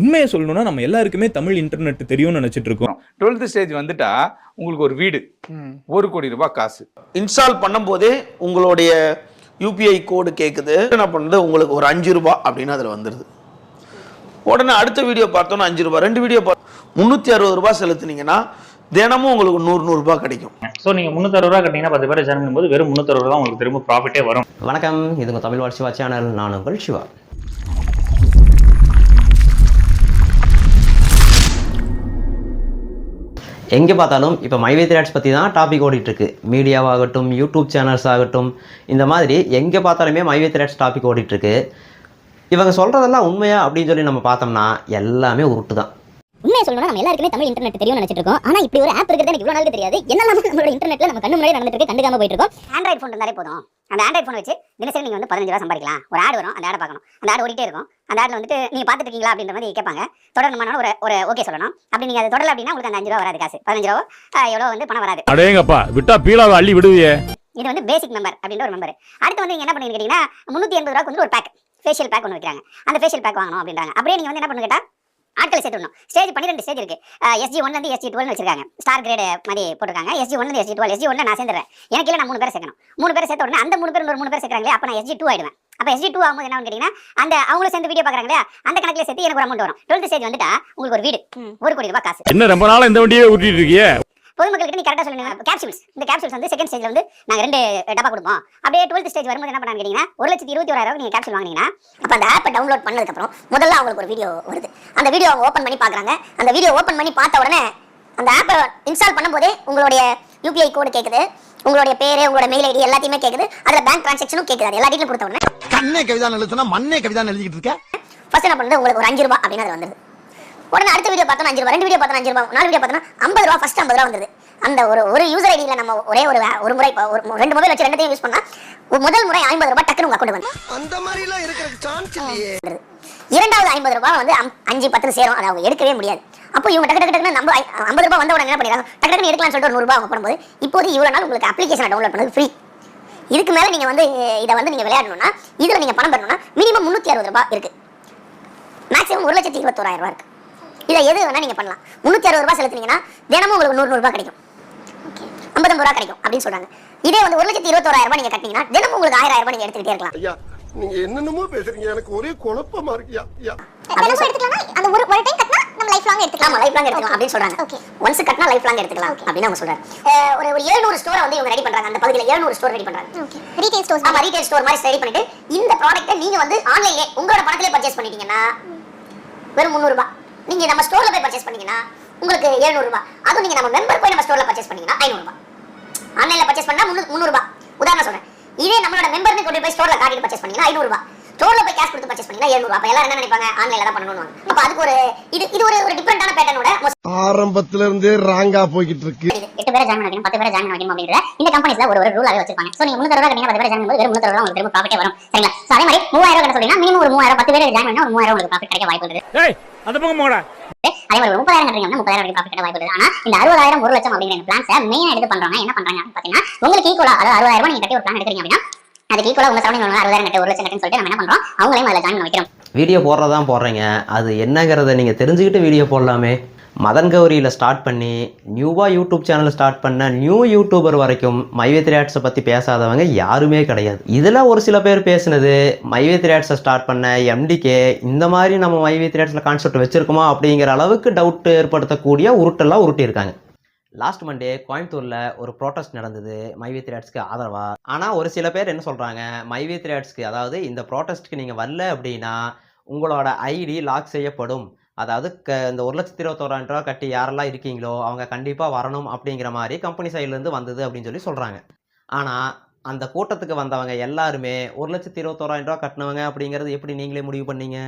உண்மையை சொல்லணும்னா நம்ம எல்லாருக்குமே தமிழ் இன்டர்நெட் தெரியும்னு நினைச்சிட்டு இருக்கோம். டுவெல்த் ஸ்டேஜ் வந்துட்டா உங்களுக்கு ஒரு வீடு. ஒரு கோடி ரூபாய் காசு. இன்ஸ்டால் பண்ணும்போதே உங்களுடைய யூபிஐ கோடு கேட்குது என்ன பண்ணுறது உங்களுக்கு ஒரு அஞ்சு ரூபாய் அப்படின்னு அதில் வந்துடுது உடனே அடுத்த வீடியோ பார்த்தோன்னா அஞ்சு ரூபாய் ரெண்டு வீடியோ பார்த்து முந்நூற்றி அறுபது ரூபாய் செலுத்துனீங்கன்னா தினமும் உங்களுக்கு நூறு நூறுரூபா கிடைக்கும். ஸோ நீங்கள் முந்நூற்றறுபது ரூபா கட்டிங்கன்னா பத்து பேர் ஜாயின் பண்ணும்போது வெறும் முந்நூற்றறுபது தான் உங்களுக்கு திரும்ப ப்ராஃபிட்டே வரும். வணக்கம். இது உங்கள் தமிழ் வாழ் சிவா சேனல் நான் உங்கள் சிவா. எங்கே பார்த்தாலும் இப்போ மைவே த்ராட்ஸ் பற்றி தான் டாபிக் ஓடிட்டுருக்கு. மீடியாவாகட்டும் யூடியூப் சேனல்ஸ் ஆகட்டும் இந்த மாதிரி எங்கே பார்த்தாலுமே மைவே த்ராட்ஸ் டாபிக் ஓடிட்டுருக்கு. இவங்க சொல்கிறதெல்லாம் உண்மையா அப்படின்னு சொல்லி நம்ம பார்த்தோம்னா எல்லாமே உருட்டு தான் உண்மையை சொல்லணும்னா நம்ம எல்லாருக்குமே தமிழ் இன்டர்நெட் தெரியும் நினைச்சிட்டு இருக்கோம். ஆனா இப்படி ஒரு ஆப் இருக்கிறது எனக்கு இவ்வளவு நாளுக்கு தெரியாது. என்னெல்லாம் நம்மளோட இன்டர்நெட்ல நம்ம கண்ணு முன்னாடி நடந்துட்டு கண்டுக்காம போயிட்டு இருக்கோம். ஆண்ட்ராய்ட் ஃபோன் இருந்தாலே போதும். அந்த ஆண்ட்ராய்ட் ஃபோன் வச்சு தினசரி நீங்க வந்து பதினஞ்சு ரூபா சம்பாதிக்கலாம். ஒரு ஆட் வரும் அந்த ஆட் பார்க்கணும். அந்த ஆட் ஓடிட்டே இருக்கும். அந்த ஆட்ல வந்துட்டு நீங்க பாத்துட்டு இருக்கீங்களா அப்படின்ற மாதிரி கேட்பாங்க. தொடரணுமான ஒரு ஒரு ஓகே சொல்லணும். அப்படி நீங்க அதை தொடரல அப்படின்னா உங்களுக்கு அந்த அஞ்சு ரூபா வராது காசு. பதினஞ்சு ரூபா ஆஹ், எவ்வளவு வந்து பணம் வராது. அடேங்கப்பா விட்டா பீலாவை அள்ளி விடுவியே. இது வந்து பேசிக் மெம்பர் அப்படின்ற ஒரு மெம்பர் அடுத்து வந்து நீங்க என்ன பண்ணுவீங்க கேட்டீங்கன்னா முந்நூற்றி எண்பது ரூபாய்க்கு வந்து ஒரு பேக் ஃபேஷியல் பேக் ஒன்று வைக்கிறாங்க. அந்த ஃபேஷியல் பேக் வாங்கணும் அப்படின்றாங்க. அப்படியே நீங்க வந்து என்ன பண்ணுங்க ஆட்களை சேர்த்துடணும் ஸ்டேஜ் பன்னிரெண்டு ஸ்டேஜ் இருக்கு. எஸ்ஜி ஒன்ல இருந்து எஸ்ஜி டுவெல் வச்சிருக்காங்க. ஸ்டார் கிரேட் மாதிரி போட்டிருக்காங்க. எஸ்ஜி ஒன்ல எஸ்ஜி டுவெல் எஸ்ஜி ஒன்ல நான் சேர்ந்துறேன் எனக்கு இல்லை நான் மூணு பேர் சேர்க்கணும். மூணு பேர் சேர்த்த உடனே அந்த மூணு பேர் ஒரு மூணு பேர் சேர்க்கறாங்களே அப்ப நான் எஸ்ஜி டூ ஆயிடுவேன். அப்ப எஸ்ஜி டூ ஆகும்போது என்ன கேட்டீங்கன்னா அந்த அவங்களும் சேர்ந்து வீடியோ பாக்குறாங்களே அந்த கணக்குல சேர்த்து எனக்கு ஒரு அமௌண்ட் வரும். டுவெல்த் ஸ்டேஜ் வந்துட்டா உங்களுக்கு ஒரு வீடு. ஒரு கோடி ரூபாய் காசு. என்ன ரொம்ப நாளா இந்த வண்டியே ஓட்டிட்டு இருக்கியே? பொதுமக்களுக்கு நீ கரெக்டாக சொல்லுங்க. கேப்சூல்ஸ் இந்த கேப்சூல்ஸ் வந்து செகண்ட் ஸ்டேஜ்ல வந்து நாங்க ரெண்டு டப்பா கொடுப்போம். அப்படியே டுவெல்த் ஸ்டேஜ் வரும்போது என்ன பண்ணாங்க கேட்டீங்கன்னா ஒரு லட்சத்தி இருபத்தி ஓராயிரம் நீங்க கேப்சூல் வாங்கினீங்கன்னா அப்ப அந்த ஆப்பை டவுன்லோட் பண்ணதுக்கு அப்புறம் முதல்ல அவங்களுக்கு ஒரு வீடியோ வருது. அந்த வீடியோ அவங்க ஓப்பன் பண்ணி பார்க்கறாங்க. அந்த வீடியோ ஓப்பன் பண்ணி பார்த்த உடனே அந்த ஆப்பை இன்ஸ்டால் பண்ணும்போதே உங்களுடைய யூபிஐ கோடு கேக்குது. உங்களுடைய பேரு உங்களோட மெயில் ஐடி எல்லாத்தையுமே கேக்குது. அதுல பேங்க் டிரான்சாக்ஷனும் கேக்குது. அது எல்லா டீட்டெயில் கொடுத்த உடனே கண்ணே கவிதான் எழுத சொன்னா மண்ணே கவிதான் எழுதிக்கிட்டு இருக்க. ஃபர்ஸ்ட் என்ன பண்ணுறது உங்களுக்கு ஒரு அஞ்சு ரூபா அப்படின்னு அது வந்துருது. உடனே அடுத்த வீடியோ பார்த்தோம் அஞ்சு ரூபா ரெண்டு வீடியோ பார்த்தோம் அஞ்சு ரூபா நாலு வீடியோ பார்த்தோம் ஐம்பது ரூபா ஃபர்ஸ்ட் ஐம்பது ரூபா வந்தது அந்த ஒரு ஒரு யூசர் ஐடியில நம்ம ஒரே ஒரு ஒரு முறை ஒரு ரெண்டு மொபைல் வச்சு ரெண்டுத்தையும் யூஸ் பண்ணா ஒரு முதல் முறை ஐம்பது ரூபாய் டக்குனு உங்க அக்கௌண்ட் வந்து அந்த சான்ஸ் இல்லையே. இரண்டாவது ஐம்பது ரூபாய் வந்து அஞ்சு பத்து சேரும். அதை அவங்க எடுக்கவே முடியாது. அப்போ இவங்க டக்கு டக்கு டக்குன்னு நம்ம ஐம்பது ரூபாய் வந்த உடனே என்ன பண்ணிடுறாங்க? டக்கு டக்குன்னு எடுக்கலாம்னு சொல்லிட்டு ஒரு நூறு ரூபாய் அவங்க பண்ணும்போது இப்போது இவ்வளவு நாள் உங்களுக்கு அப்ளிகேஷனை டவுன்லோட் பண்ணது ஃப்ரீ இதுக்கு மேல நீங்க வந்து இதை வந்து நீங்க விளையாடணும்னா இதுல நீங்க பணம் பெறணும்னா மினிமம் முன்னூத்தி அறுபது ரூபாய் இருக்கு. மேக்ஸிமம் ஒரு லட்சத்தி இருபத்தோராயிரம் ரூபாய் இருக்கு. இதை எது வேணா நீங்க பண்ணலாம். முன்னூத்தி அறுபது ரூபாய் செலுத்துனீங்கன்னா தினமும் உங்களுக்கு நூறு நூறு ரூபாய் கிடைக்கும். ஐம்பது ரூபா கிடைக்கும் அப்படின்னு சொல்றாங்க. இதே வந்து ஒரு லட்சத்தி இருபத்தோராயிரம் ரூபாய் நீங்க கட்டினீங்கன்னா தினமும் உங்களுக்கு ஆயிரம் ரூபாய் நீங்க எடுத்துக்கிட்டே இருக்கலாம் ஐயா நீங்க என்னென்னமோ பேசுறீங்க. எனக்கு ஒரே குழப்பமா எடுத்துக்கலாம் அந்த ஒரு ஒரு டைம் கட்டினா நம்ம லைஃப் லாங் எடுத்துக்கலாம். லைஃப் லாங் எடுத்துக்கலாம் அப்படின்னு சொல்றாங்க. ஓகே ஒன்ஸ் கட்டினா லைஃப் லாங் எடுத்துக்கலாம் அப்படின்னு அவங்க சொல்றாங்க ஒரு ஒரு 700 ஸ்டோரை வந்து இவங்க ரெடி பண்றாங்க. அந்த பகுதியில் 700 ஸ்டோர் ரெடி பண்றாங்க. ஓகே ரீட்டைல் ஸ்டோர் ஆமா ரீட்டைல் ஸ்டோர் மாதிரி ரெடி பண்ணிட்டு இந்த ப்ராடக்ட்டை நீங்க வந்து ஆன்லைன்ல உங்களோட பணத்திலே பர்ச்சேஸ் பண்ணிட்டீங்கன்னா வெறும் 300 ரூபாய் நீங்க நம்ம ஸ்டோர்ல போய் பர்ச்சேஸ் பண்ணீங்கன்னா உங்களுக்கு 700 ரூபாய் அதுவும் நீங்க நம்ம மெம்பர் போய் நம்ம ஸ்டோர்ல பர்ச்சேஸ் பண்ணீங்கன்னா 500 ரூபாய் ஆன்லைன்ல பர்ச்சேஸ் பண்ணா 300 ரூபாய் உதாரணம் சொல்றேன். இதே நம்மளோட மெம்பர்னு கொண்டு போய் ஸ்டோர்ல காட்டிட்டு பர்ச்சேஸ் பண்ணீங்கன்னா 500 ரூபாய் ஸ்டோர்ல போய் கேஷ் கொடுத்து பர்ச்சேஸ் பண்ணீங்கன்னா 700 ரூபாய் அப்ப எல்லாரும் என்ன நினைப்பாங்க? ஆன்லைன்ல தான் பண்ணணும்னு. அப்ப அதுக்கு ஒரு இது இது ஒரு ஒரு டிஃபரெண்டான பேட்டர்னோட ஆரம்பத்துல இருந்தே ராங்கா போய்கிட்டு இருக்கு. எட்டு பேரை ஜாயின் வைக்கணும் பத்து பேரை ஜாயின் வைக்கணும் அப்படின்ற இந்த கம்பெனிஸ்ல ஒரு ஒரு ரூலாவே வச்சிருப்பாங்க. சோ நீங்க முன்னூறு ரூபாய் கட்டினா பத்து பேரை ஜாயின் பண்ணும்போது வெறும் முன்னூறு ரூபாய் உங்களுக்கு திரும்ப ப்ராஃபிட்டே வரும். சரிங்களா? சோ அதே மாதிரி மூவாயிரம் ரூபாய் சொல்லினா மினிமம் ஒரு மூவாயிரம் பத்து பேரை ஜாயின் பண்ணா ஒரு மூவாயிரம் உங்களுக்கு ப்ராஃபிட் கிடைக்க வாய்ப்பு இருக்கு ஏய் அந்த பக்கம் போடா அதே மாதிரி ஒரு முப்பதாயிரம் கட்டுறீங்கன்னா முப்பதாயிரம் வரைக்கும் ப்ராஃபிட் வாய்ப்பு இருக்கு ஆனா இந்த அறுபதாயிரம் ஒரு லட்சம் அப்படிங்கிற இந்த பிளான்ஸை மெயினா எடுத்து பண்றாங்க. என்ன பண்றாங்க பாத்தீங்கன்னா உங்களுக்கு ஈக்குவலா அதாவது அறுபதாயிரம் நீங்க கட்டி ஒரு பிளான் எடுக்கிறீங்க அப்படின்னா அதுக்கு ஈக்குவலா உங்க சரௌண்டிங் அறுபதாயிரம் கட்டு ஒரு லட்சம் கட்டுன்னு சொல்லிட்டு நம்ம என்ன பண்றோம்? அவங்களையும் அதில் ஜாயின் வைக்கிறோம் வீடியோ போடுறதான் போடுறீங்க. அது என்னங்கிறத நீங்கள் தெரிஞ்சுக்கிட்டு வீடியோ போடலாமே. மதன் கௌரியில் ஸ்டார்ட் பண்ணி நியூவாக யூடியூப் சேனல் ஸ்டார்ட் பண்ண நியூ யூடியூபர் வரைக்கும் மைவே ஆட்ஸை பற்றி பேசாதவங்க யாருமே கிடையாது. இதில் ஒரு சில பேர் பேசினது மைவே ஆட்ஸை ஸ்டார்ட் பண்ண எம்டிகே இந்த மாதிரி நம்ம மைவே ஆட்ஸில் கான்செப்ட் வச்சுருக்கோமா அப்படிங்கிற அளவுக்கு டவுட் ஏற்படுத்தக்கூடிய உருட்டெல்லாம் உருட்டியிருக்காங்க. லாஸ்ட் மண்டே கோயம்புத்தூரில் ஒரு ப்ரோட்டஸ்ட் நடந்தது மைவே த்ரேட்ஸ்க்கு ஆதரவாக ஆனால் ஒரு சில பேர் என்ன சொல்கிறாங்க மைவே த்ரேட்ஸ்க்கு அதாவது இந்த ப்ரோட்டஸ்ட்க்கு நீங்கள் வரல அப்படின்னா உங்களோட ஐடி லாக் செய்யப்படும். அதாவது க இந்த ஒரு லட்சத்தி இருபத்தோராயிரம் ரூபா கட்டி யாரெல்லாம் இருக்கீங்களோ அவங்க கண்டிப்பாக வரணும் அப்படிங்கிற மாதிரி கம்பெனி சைட்லேருந்து வந்தது அப்படின்னு சொல்லி சொல்கிறாங்க ஆனால் அந்த கூட்டத்துக்கு வந்தவங்க எல்லாருமே ஒரு லட்சத்தி இருபத்தோராயிரம் ரூபா கட்டினவங்க அப்படிங்கிறது எப்படி நீங்களே முடிவு பண்ணீங்க?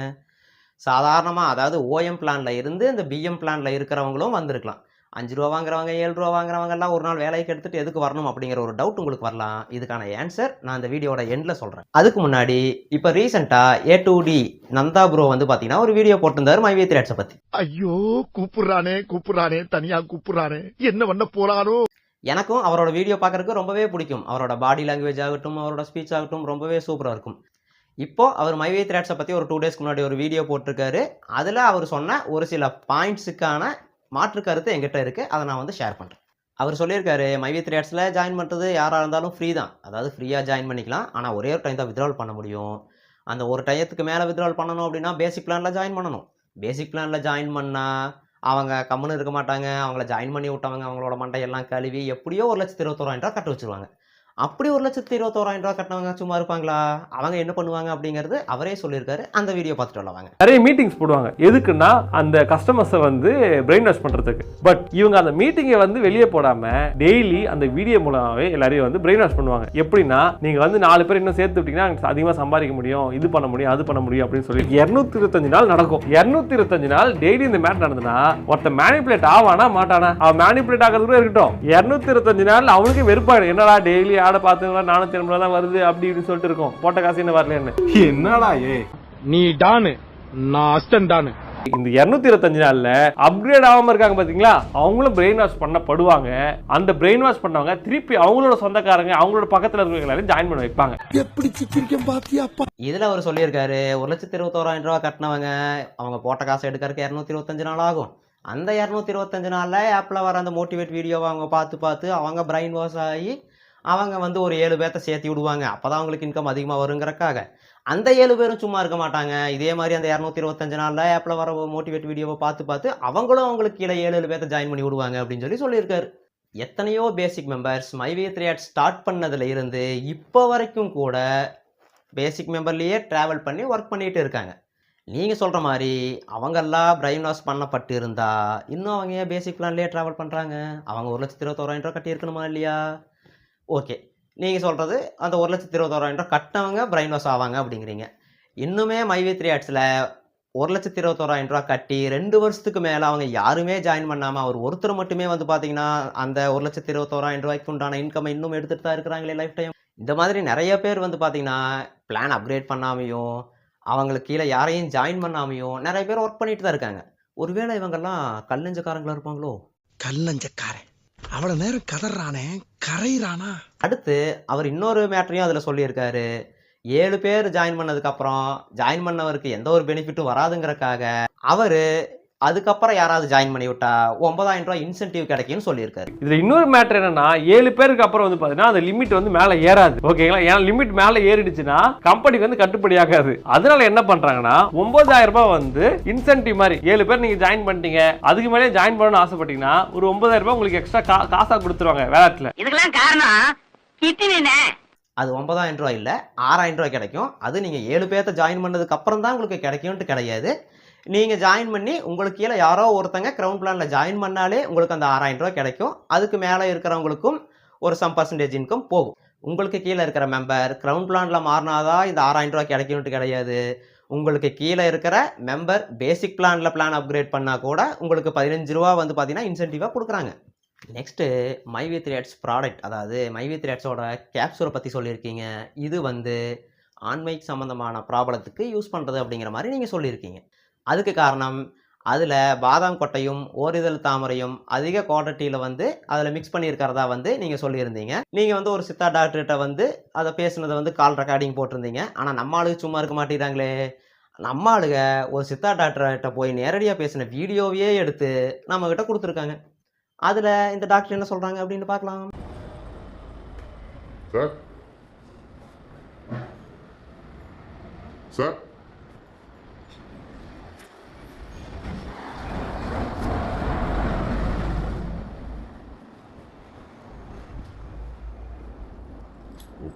சாதாரணமாக அதாவது ஓஎம் பிளானில் இருந்து இந்த பிஎம் பிளானில் இருக்கிறவங்களும் வந்திருக்கலாம். அஞ்சு ரூபா வாங்குறவங்க ஏழு ரூபா வாங்குறவங்க எல்லாம் ஒரு நாள் வேலைக்கு எடுத்துட்டு எதுக்கு வரணும் அப்படிங்கிற ஒரு டவுட் உங்களுக்கு வரலாம். இதுக்கான ஆன்சர் நான் இந்த வீடியோட எண்டில் சொல்கிறேன் அதுக்கு முன்னாடி இப்போ ரீசெண்டாக A to D Nanda bro வந்து பார்த்தீங்கன்னா ஒரு வீடியோ போட்டிருந்தாரு மைவே த்ரேட்ஸை பற்றி ஐயோ கூப்பிடுறானே கூப்பிடுறானே தனியா கூப்பிடுறானே. என்ன பண்ண போறானோ? எனக்கும் அவரோட வீடியோ பார்க்கறதுக்கு ரொம்பவே பிடிக்கும். அவரோட பாடி லாங்குவேஜ் ஆகட்டும் அவரோட ஸ்பீச் ஆகட்டும் ரொம்பவே சூப்பராக இருக்கும். இப்போ அவர் மைவே த்ராட்ஸை பற்றி ஒரு டூ டேஸ்க்கு முன்னாடி ஒரு வீடியோ போட்டிருக்காரு. அதில் அவர் சொன்ன ஒரு சில பாயிண்ட்ஸுக்கான மாற்று கருத்து எங்கிட்ட இருக்குது அதை நான் வந்து ஷேர் பண்ணுறேன் அவர் சொல்லியிருக்காரு மைவி த்ரேட்ஸில் ஜாயின் பண்ணுறது யாராக இருந்தாலும் ஃப்ரீ தான். அதாவது ஃப்ரீயாக ஜாயின் பண்ணிக்கலாம். ஆனால் ஒரே ஒரு டைம் தான் வித்ட்ரால் பண்ண முடியும். அந்த ஒரு டயத்துக்கு மேலே வித்ட்ரால் பண்ணணும் அப்படின்னா பேசிக் பிளானில் ஜாயின் பண்ணணும். பேசிக் பிளானில் ஜாயின் பண்ணால் அவங்க கம்முன்னு இருக்க மாட்டாங்க. அவங்கள ஜாயின் பண்ணி விட்டவங்க அவங்களோட மண்டையெல்லாம் கழுவி எப்படியோ ஒரு லட்சத்து இருபத்தோராயிரம் ரூபா கட்ட வச்சுருவாங்க. அப்படி ஒரு லட்சத்தி இருபத்தோராயிரம் ரூபா கட்டினவங்க சும்மா இருப்பாங்களா? அவங்க என்ன பண்ணுவாங்க அப்படிங்கிறது அவரே சொல்லியிருக்காரு. அந்த வீடியோ பார்த்துட்டு வரலாம் நிறைய மீட்டிங்ஸ் போடுவாங்க. எதுக்குன்னா அந்த கஸ்டமர்ஸை வந்து பிரெயின் வாஷ் பண்ணுறதுக்கு பட் இவங்க அந்த மீட்டிங்கை வந்து வெளியே போடாம டெய்லி அந்த வீடியோ மூலமாகவே எல்லாரையும் வந்து பிரெயின் வாஷ் பண்ணுவாங்க. எப்படின்னா நீங்கள் வந்து நாலு பேர் இன்னும் சேர்த்து விட்டீங்கன்னா அதிகமாக சம்பாதிக்க முடியும். இது பண்ண முடியும் அது பண்ண முடியும் அப்படின்னு சொல்லி இருநூத்தி இருபத்தஞ்சு நாள் நடக்கும். இரநூத்தி இருபத்தஞ்சு நாள் டெய்லி இந்த மேட் நடந்ததுன்னா ஒருத்தன் மேனிப்புலேட் ஆவானா மாட்டானா? அவன் மேனிப்புலேட் ஆகிறது கூட இருக்கட்டும். இரநூத்தி இருபத்தஞ்சு நாள் அவனுக்கு வெறுப்பாடு என்னடா டெய்லி ஆட பார்த்துங்களா? நானூத்தி ஐம்பது ரூபா தான் வருது அப்படி இப்படின்னு சொல்லிட்டு இருக்கும். போட்ட காசு என்ன? வரலன்னு என்னடா ஏ? நீ டானு நான் அஸ்டன் டானு. இந்த இருநூத்தி இருபத்தஞ்சு நாள்ல அப்கிரேட் ஆகாம இருக்காங்க பாத்தீங்களா? அவங்களும் பிரெயின் வாஷ் பண்ணப்படுவாங்க. அந்த பிரெயின் வாஷ் பண்ணவங்க திருப்பி அவங்களோட சொந்தக்காரங்க அவங்களோட பக்கத்துல இருக்கிறவங்க எல்லாரும் ஜாயின் பண்ண வைப்பாங்க. எப்படி சிக்கிரிக்கம் பாத்தியாப்பா இதில் அவர் சொல்லியிருக்காரு ஒரு லட்சத்தி இருபத்தோராயிரம் ரூபா கட்டினவங்க அவங்க போட்ட காசு எடுக்கிறதுக்கு இரநூத்தி இருபத்தஞ்சு நாள் ஆகும். அந்த இரநூத்தி இருபத்தஞ்சு நாளில் ஆப்பில் வர அந்த மோட்டிவேட் வீடியோவை அவங்க பார்த்து பார்த்து அவங்க பிரைன் வாஷ் ஆகி அவங்க வந்து ஒரு ஏழு பேர்த்த சேர்த்து விடுவாங்க. அப்போ தான் அவங்களுக்கு இன்கம் அதிகமாக வருங்கிறக்காக. அந்த ஏழு பேரும் சும்மா இருக்க மாட்டாங்க. இதே மாதிரி அந்த இரநூத்தி இருபத்தஞ்சு நாளில் ஆப்பில் வர மோட்டிவேட் வீடியோவை பார்த்து பார்த்து அவங்களும் அவங்களுக்கு கீழே ஏழு ஏழு பேர்த்த ஜாயின் பண்ணி விடுவாங்க அப்படின்னு சொல்லி சொல்லியிருக்காரு. எத்தனையோ basic members MyV three start பண்ணதில் இருந்து இப்போ வரைக்கும் கூட பேசிக் மெம்பர்லேயே ட்ராவல் பண்ணி ஒர்க் பண்ணிகிட்டு இருக்காங்க. நீங்கள் சொல்கிற மாதிரி அவங்கெல்லாம் பிரைன் வாஷ் பண்ணப்பட்டு இருந்தால் இன்னும் அவங்க ஏன் பேசிக் பிளான்லேயே ட்ராவல் பண்ணுறாங்க அவங்க ஒரு லட்சத்தி இருபத்தோராயிரம் ரூபா கட்டியிருக்கணுமா இல்லையா? ஓகே. நீங்கள் சொல்கிறது அந்த ஒரு லட்சத்தி இருபத்தோராயிரம் ரூபா கட்டினவங்க பிரைன் வாஷ் ஆவாங்க அப்படிங்கிறீங்க. இன்னுமே மைவே த்ரீ ஆட்ஸில் ஒரு லட்சத்தி இருபத்தோராயிரம் ரூபா கட்டி ரெண்டு வருஷத்துக்கு மேலே அவங்க யாருமே ஜாயின் பண்ணாமல் அவர் ஒருத்தர் மட்டுமே வந்து பார்த்தீங்கன்னா அந்த ஒரு லட்சத்தி இருபத்தோராயிரம் ரூபாய்க்கு உண்டான இன்கம் இன்னும் எடுத்துகிட்டு தான் இருக்கிறாங்களே லைஃப் டைம் இந்த மாதிரி நிறைய பேர் வந்து பார்த்தீங்கன்னா பிளான் அப்கிரேட் பண்ணாமையும் அவங்களுக்கு கீழே யாரையும் ஜாயின் பண்ணாமையும் நிறைய பேர் ஒர்க் பண்ணிட்டு தான் இருக்காங்க. ஒருவேளை இவங்கெல்லாம் கல்லஞ்சக்காரங்களா இருப்பாங்களோ? கல்லஞ்சக்காரன் அவ்வளோ நேரம் கதறானே கரையிறானா? அடுத்து அவர் இன்னொரு மேட்டரையும் அதில் சொல்லியிருக்காரு. ஏழு பேர் ஜாயின் பண்ணதுக்கப்புறம் ஜாயின் பண்ணவருக்கு எந்த ஒரு பெனிஃபிட்டும் வராதுங்கிறக்காக அவர் அதுக்கப்புறம் யாராவது ஜாயின் பண்ணி விட்டா ஒன்பதாயிரம் ரூபாய் இன்சென்டிவ் கிடைக்கும்னு சொல்லியிருக்காரு. இதுல இன்னொரு மேட்டர் என்னன்னா ஏழு பேருக்கு அப்புறம் வந்து பாத்தீங்கன்னா அந்த லிமிட் வந்து மேல ஏறாது. ஓகேங்களா? ஏன்னா லிமிட் மேல ஏறிடுச்சுன்னா கம்பெனிக்கு வந்து கட்டுப்படி ஆகாது. அதனால என்ன பண்றாங்கன்னா ஒன்பதாயிரம் ரூபாய் வந்து இன்சென்டிவ் மாதிரி ஏழு பேர் நீங்க ஜாயின் பண்ணிட்டீங்க அதுக்கு மேலே ஜாயின் பண்ணணும்னு ஆசைப்பட்டீங்கன்னா ஒரு ஒன்பதாயிரம் ரூபாய் உங்களுக்கு எக்ஸ்ட்ரா காசா கொடுத்துருவாங்க வேளாட்டுல இதுக்கெல்லாம் காரணம் அது ஒன்பதாயிரம் ரூபாய் இல்லை ஆறாயிரம் ரூபாய் கிடைக்கும். அது நீங்கள் ஏழு பேர்த்த ஜாயின் பண்ணதுக்கு அப்புறம் தான் உங்களுக்கு கிடைக்கும்ட்டு கிடையாது. நீங்கள் ஜாயின் பண்ணி உங்களுக்கு கீழே யாரோ ஒருத்தங்க க்ரௌண்ட் பிளானில் ஜாயின் பண்ணாலே உங்களுக்கு அந்த ஆறாயிரம் ரூபா கிடைக்கும். அதுக்கு மேலே இருக்கிறவங்களுக்கும் ஒரு சம் பர்சன்டேஜ் இன்கம் போகும். உங்களுக்கு கீழே இருக்கிற மெம்பர் க்ரௌண்ட் பிளானில் மாறினாதான் இந்த ஆறாயிரம் ரூபா கிடைக்கும்ட்டு கிடையாது. உங்களுக்கு கீழே இருக்கிற மெம்பர் பேசிக் பிளானில் பிளான் அப்கிரேட் பண்ணால் கூட உங்களுக்கு பதினஞ்சு ரூபா வந்து பார்த்தீங்கன்னா இன்சென்டிவாக கொடுக்குறாங்க. நெக்ஸ்ட்டு மைவி த்ரேட்ஸ் ப்ராடக்ட் அதாவது மைவி த்ரேட்ஸோட கேப்சூரை பற்றி சொல்லியிருக்கீங்க. இது வந்து ஆன்மைக் சம்மந்தமான ப்ராப்ளத்துக்கு யூஸ் பண்ணுறது அப்படிங்கிற மாதிரி நீங்கள் சொல்லியிருக்கீங்க. அதுக்கு காரணம் அதில் பாதாம் கொட்டையும் ஓரிதழ் தாமரையும் அதிக குவான்டிட்டியில் வந்து அதில் மிக்ஸ் பண்ணியிருக்கிறதா வந்து நீங்கள் சொல்லியிருந்தீங்க. நீங்கள் வந்து ஒரு சித்தா டாக்டர்கிட்ட வந்து அதை பேசுனதை வந்து கால் ரெக்கார்டிங் போட்டிருந்தீங்க. ஆனால் நம்ம ஆளுக்கு சும்மா இருக்க மாட்டேங்கிறாங்களே. நம்ம ஆளுங்க ஒரு சித்தா டாக்டர்கிட்ட போய் நேரடியாக பேசின வீடியோவையே எடுத்து நம்மக்கிட்ட கொடுத்துருக்காங்க. அதில் இந்த டாக்டர் என்ன சொல்கிறாங்க அப்படின்னு பார்க்கலாம். சார். சார்.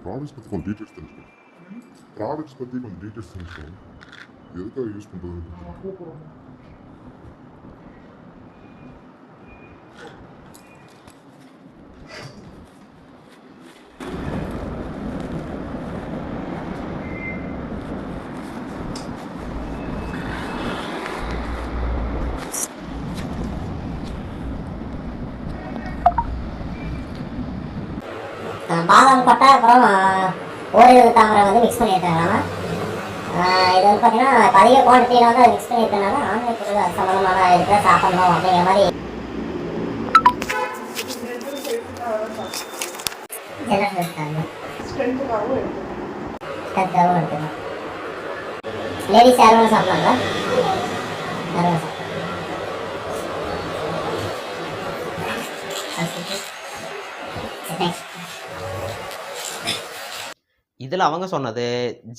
ப்ராடக்ட்ஸ் பற்றி கொஞ்சம் டீட்டெயில்ஸ் தெரிஞ்சுக்கணும் ப்ராடக்ட்ஸ் பற்றி கொஞ்சம் டீட்டெயில்ஸ் தெரிஞ்சுக்கணும் எதுக்காக யூஸ் பண்ணுறது பாதாம் கொட்டை அப்புறம் ஓரிரு தாமரை வந்து மிக்ஸ் பண்ணியிருக்காங்க. இது வந்து பார்த்தீங்கன்னா இப்ப அதிக குவான்டிட்டியில் வந்து மிக்ஸ் பண்ணியிருக்கனால பொருள் அது சம்மந்தமான இருக்கிற சாப்பிடணும் அப்படிங்கிற மாதிரி. ஜெனரல் இருக்காங்க ஸ்ட்ரென்த்துக்காகவும் எடுத்துக்கலாம். லேடிஸ் யாரும் சாப்பிடலாங்களா? யாரும் இதில் அவங்க சொன்னது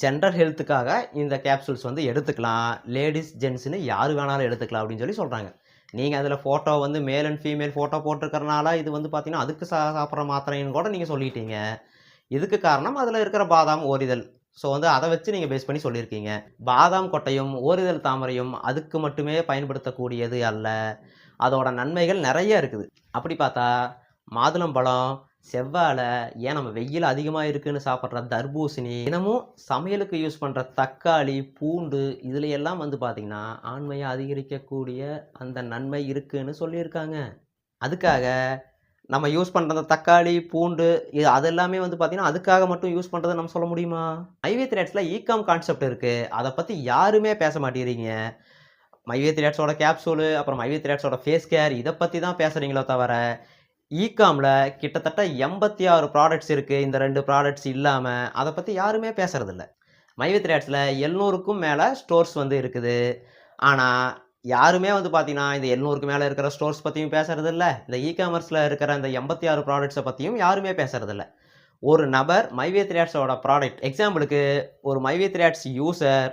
ஜென்ரல் ஹெல்த்துக்காக இந்த கேப்சூல்ஸ் வந்து எடுத்துக்கலாம். லேடிஸ் ஜென்ஸ்னு யார் வேணாலும் எடுத்துக்கலாம் அப்படின்னு சொல்லி சொல்கிறாங்க நீங்கள் அதில் ஃபோட்டோ வந்து மேல் அண்ட் ஃபீமேல் ஃபோட்டோ போட்டிருக்கறனால இது வந்து பார்த்தீங்கன்னா அதுக்கு சா சாப்பிட்ற மாத்திரைன்னு கூட நீங்கள் சொல்லிட்டீங்க. இதுக்கு காரணம் அதில் இருக்கிற பாதாம் ஓரிதழ். ஸோ வந்து அதை வச்சு நீங்கள் பேஸ் பண்ணி சொல்லியிருக்கீங்க. பாதாம் கொட்டையும் ஓரிதழ் தாமரையும் அதுக்கு மட்டுமே பயன்படுத்தக்கூடியது அல்ல. அதோட நன்மைகள் நிறைய இருக்குது. அப்படி பார்த்தா மாதுளம்பழம் செவ்வாழை ஏன் நம்ம வெயில் அதிகமாக இருக்குன்னு சாப்பிட்ற தர்பூசணி தினமும் சமையலுக்கு யூஸ் பண்ணுற தக்காளி பூண்டு இதில் எல்லாம் வந்து பார்த்திங்கன்னா ஆண்மையை அதிகரிக்கக்கூடிய அந்த நன்மை இருக்குன்னு சொல்லியிருக்காங்க. அதுக்காக நம்ம யூஸ் பண்ணுற அந்த தக்காளி பூண்டு இது அது எல்லாமே வந்து பார்த்திங்கன்னா அதுக்காக மட்டும் யூஸ் பண்ணுறதை நம்ம சொல்ல முடியுமா? மைவே த்ரேட்ஸில் ஈகாம் கான்செப்ட் இருக்குது அதை பற்றி யாருமே பேச மாட்டேங்கிறீங்க. மைவே த்ரேட்ஸோட கேப்சூலு அப்புறம் மைவே த்ரேட்ஸோட ஃபேஸ் கேர் இதை பற்றி தான் பேசுகிறீங்களோ தவிர ஈகாமில் கிட்டத்தட்ட எண்பத்தி ஆறு ப்ராடக்ட்ஸ் இருக்குது இந்த ரெண்டு ப்ராடக்ட்ஸ் இல்லாமல் அதை பற்றி யாருமே பேசுகிறதில்ல மைவித்ரி ஆட்ஸில் எழுநூறுக்கும் மேலே ஸ்டோர்ஸ் வந்து இருக்குது. ஆனால் யாருமே வந்து பார்த்தீங்கன்னா இந்த எழுநூறுக்கு மேலே இருக்கிற ஸ்டோர்ஸ் பற்றியும் பேசுறதில்ல. இந்த இ காமர்ஸில் இருக்கிற இந்த எண்பத்தி ஆறு ப்ராடக்ட்ஸை பற்றியும் யாருமே பேசுறதில்ல. ஒரு நபர் மைவே த்ரேட்ஸோட ப்ராடக்ட் எக்ஸாம்பிளுக்கு ஒரு மைவே த்ரேட்ஸ் யூசர்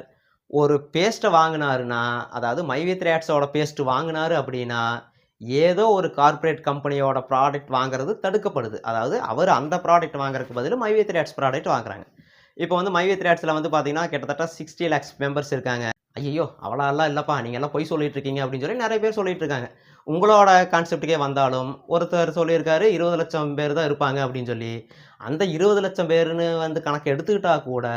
ஒரு பேஸ்ட்டை வாங்கினாருன்னா அதாவது மைவே த்ரேட்ஸோட பேஸ்ட்டு வாங்கினாரு அப்படின்னா ஏதோ ஒரு கார்ப்பரேட் கம்பெனியோட ப்ராடக்ட் வாங்குறது தடுக்கப்படுது. அதாவது அவர் அந்த ப்ராடக்ட் வாங்குறதுக்கு பதில் மைவே த்ரேட்ஸ் ப்ராடக்ட் வாங்குறாங்க. இப்போ வந்து மைவே த்ரேட்ஸில் வந்து பார்த்தீங்கன்னா கிட்டத்தட்ட சிக்ஸ்டி லேக்ஸ் மெம்பர்ஸ் இருக்காங்க. ஐயோ அவ்வளோலாம் இல்லைப்பா நீங்கள் எல்லாம் பொய் சொல்லிட்டு இருக்கீங்க அப்படின்னு சொல்லி நிறைய பேர் சொல்லிட்டு இருக்காங்க. உங்களோட கான்செப்டுக்கே வந்தாலும் ஒருத்தர் சொல்லியிருக்காரு இருபது லட்சம் பேர் தான் இருப்பாங்க அப்படின்னு சொல்லி அந்த இருபது லட்சம் பேர்னு வந்து கணக்கு எடுத்துக்கிட்டா கூட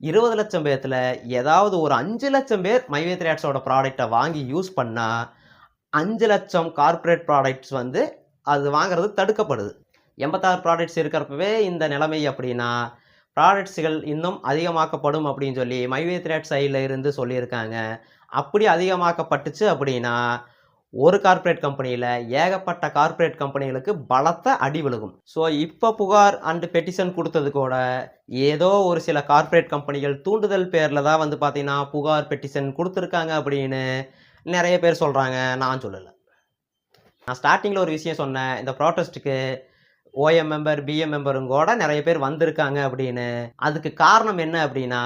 இருபது லட்சம் பேர்த்தில் ஏதாவது ஒரு அஞ்சு லட்சம் பேர் மைவே த்ரேட்ஸோட ப்ராடக்டை வாங்கி யூஸ் பண்ணால் அஞ்சு லட்சம் கார்ப்பரேட் ப்ராடக்ட்ஸ் வந்து அது வாங்குறது தடுக்கப்படுது. எண்பத்தாறு ப்ராடக்ட்ஸ் இருக்கிறப்பவே இந்த நிலைமை அப்படின்னா ப்ராடக்ட்ஸுகள் இன்னும் அதிகமாக்கப்படும் அப்படின்னு சொல்லி மைவே த்ரேட் சைடில் இருந்து சொல்லியிருக்காங்க. அப்படி அதிகமாக்கப்பட்டுச்சு அப்படின்னா ஒரு கார்ப்பரேட் கம்பெனியில் ஏகப்பட்ட கார்ப்பரேட் கம்பெனிகளுக்கு பலத்த அடி விழுகும். ஸோ இப்போ புகார் அண்டு பெட்டிஷன் கொடுத்தது கூட ஏதோ ஒரு சில கார்ப்பரேட் கம்பெனிகள் தூண்டுதல் பேரில் தான் வந்து பார்த்திங்கன்னா புகார் பெட்டிஷன் கொடுத்துருக்காங்க அப்படின்னு நிறைய பேர் சொல்கிறாங்க நான் சொல்லலை. நான் ஸ்டார்டிங்கில் ஒரு விஷயம் சொன்னேன் இந்த ப்ராட்டஸ்ட்டுக்கு ஓஎம் மெம்பர் பிஎம் மெம்பரும் கூட நிறைய பேர் வந்திருக்காங்க அப்படின்னு. அதுக்கு காரணம் என்ன அப்படின்னா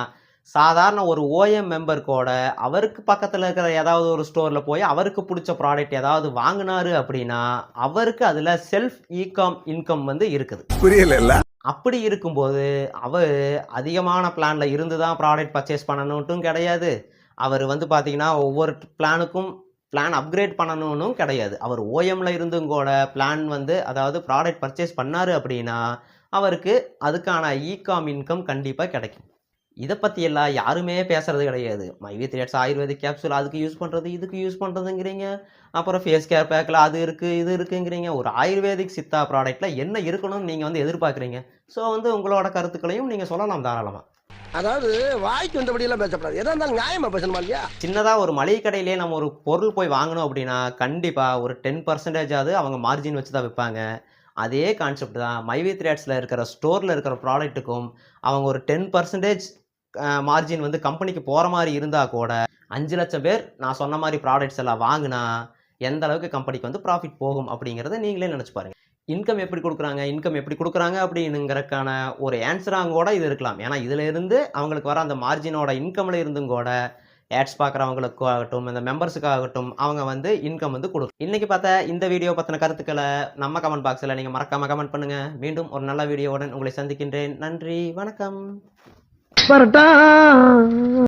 சாதாரண ஒரு ஓஎம் மெம்பர் கூட அவருக்கு பக்கத்தில் இருக்கிற ஏதாவது ஒரு ஸ்டோரில் போய் அவருக்கு பிடிச்ச ப்ராடக்ட் ஏதாவது வாங்கினாரு அப்படின்னா அவருக்கு அதில் செல்ஃப் ஈகாம் இன்கம் வந்து இருக்குது. புரியல அப்படி இருக்கும்போது அவர் அதிகமான பிளானில் இருந்து தான் ப்ராடக்ட் பர்ச்சேஸ் பண்ணணுன்ட்டும் கிடையாது. அவர் வந்து பார்த்தீங்கன்னா ஒவ்வொரு பிளானுக்கும் பிளான் அப்கிரேட் பண்ணணும்னு கிடையாது. அவர் ஓஎம்ல இருந்தும் கூட பிளான் வந்து அதாவது ப்ராடக்ட் பர்ச்சேஸ் பண்ணாரு அப்படின்னா அவருக்கு அதுக்கான ஈகாம் இன்கம் கண்டிப்பாக கிடைக்கும். இதை பற்றி எல்லாம் யாருமே பேசுறது கிடையாது. மைவி த்ரேட்ஸ் ஆயுர்வேதிக் கேப்சூல் அதுக்கு யூஸ் பண்ணுறது இதுக்கு யூஸ் பண்ணுறதுங்கிறீங்க அப்புறம் ஃபேஸ் கேர் பேக்கில் அது இருக்குது இது இருக்குங்கிறீங்க. ஒரு ஆயுர்வேதிக் சித்தா ப்ராடக்ட்டில் என்ன இருக்கணும்னு நீங்கள் வந்து எதிர்பார்க்குறீங்க. ஸோ வந்து உங்களோட கருத்துக்களையும் நீங்கள் சொல்லலாம் தாராளமாக அதாவது வாய்க்கு வந்தபடி எல்லாம் பேசப்படாது. எதா இருந்தாலும் நியாயமா பேசணுமா இல்லையா? சின்னதாக ஒரு மளிகை கடையிலே நம்ம ஒரு பொருள் போய் வாங்கணும் அப்படின்னா கண்டிப்பாக ஒரு டென் பர்சன்டேஜாவது அவங்க மார்ஜின் வச்சு தான் விற்பாங்க. அதே கான்செப்ட் தான் மைவி த்ரேட்ஸில் இருக்கிற ஸ்டோரில் இருக்கிற ப்ராடக்ட்டுக்கும் அவங்க ஒரு டென் பர்சன்டேஜ் மார்ஜின் வந்து கம்பெனிக்கு போகிற மாதிரி இருந்தால் கூட அஞ்சு லட்சம் பேர் நான் சொன்ன மாதிரி ப்ராடக்ட்ஸ் எல்லாம் வாங்கினா எந்த அளவுக்கு கம்பெனிக்கு வந்து ப்ராஃபிட் போகும் அப்படிங்கிறத நீங்களே நினச்சி பாருங்க. இன்கம் எப்படி கொடுக்குறாங்க இன்கம் எப்படி கொடுக்குறாங்க அப்படின்னுங்கிறக்கான ஒரு ஆன்சராக கூட இது இருக்கலாம். ஏன்னா இதிலிருந்து அவங்களுக்கு வர அந்த மார்ஜினோட இன்கமில் இருந்தும் கூட ஆட்ஸ் பார்க்குறவங்களுக்கு ஆகட்டும் இந்த மெம்பர்ஸுக்காகட்டும் அவங்க வந்து இன்கம் வந்து கொடுக்கும் இன்றைக்கி பார்த்தா இந்த வீடியோ பற்றின கருத்துக்களை நம்ம கமெண்ட் பாக்ஸில் நீங்கள் மறக்காமல் கமெண்ட் பண்ணுங்க. மீண்டும் ஒரு நல்ல வீடியோவுடன் உங்களை சந்திக்கின்றேன். நன்றி வணக்கம்.